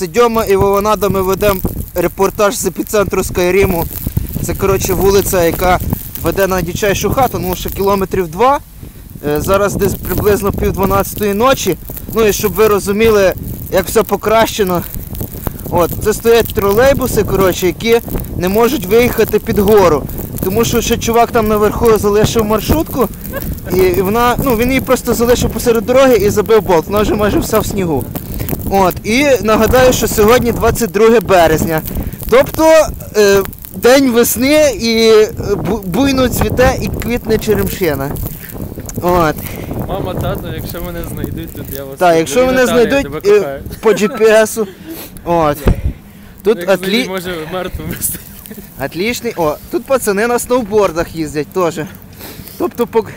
Це Дьома і Вованада, ми ведемо репортаж з епіцентру Скайріму. Це коротше вулиця, яка веде на дичайшу хату, ну ще кілометрів два. Е, Зараз десь приблизно пів дванадцятої ночі. Ну і щоб ви розуміли, як все покращено. От, це стоять тролейбуси, коротше, які не можуть виїхати під гору. Тому що ще чувак там наверху залишив маршрутку, і вона, ну він її просто залишив посеред дороги і забив болт. Вона вже майже вся в снігу. От, і нагадаю, що сьогодні 22 березня. Тобто е, день весни і е, буйно цвіте і квітне черемшина. От. Мама, тато, якщо мене знайдуть, тут я вас. Так, якщо мене знайдуть е, по GPS. От. Тут Як отлі... може мертвим вести. Отличний. О, тут пацани на сноубордах їздять теж. Тобто пок...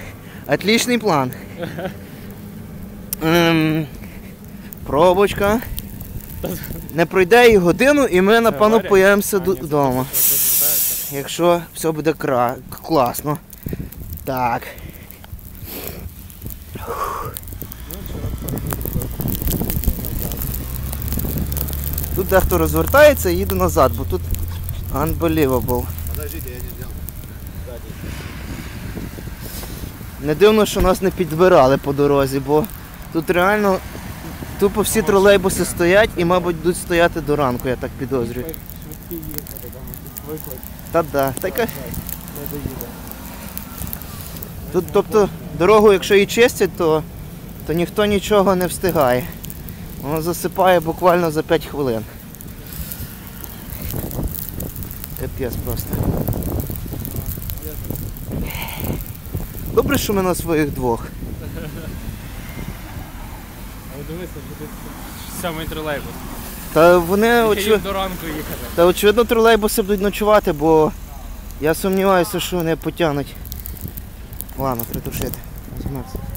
отличний план. Ем, пробочка. Не пройде і годину, і ми, напевно, появимося додому. Якщо все буде кра... класно. Так. Тут дехто розвертається і їде назад, бо тут unbelievable. Не дивно, що нас не підбирали по дорозі, бо тут реально тупо всі тролейбуси стоять і, мабуть, будуть стояти до ранку, я так підозрюю. Швидкі їхати, там виклик Та да. Така... не доїде. Тут, тобто, дорогу, якщо її чистять, то, то ніхто нічого не встигає. Воно засипає буквально за 5 хвилин. Капець просто. Добре, що ми на своїх двох. Дивися, буде сьомий тролейбус. Та вони Тільки очевидно. їм до ранку їхати. Та очевидно тролейбуси будуть ночувати, бо я сумніваюся, що вони потягнуть. Ладно, притушити. Змерз.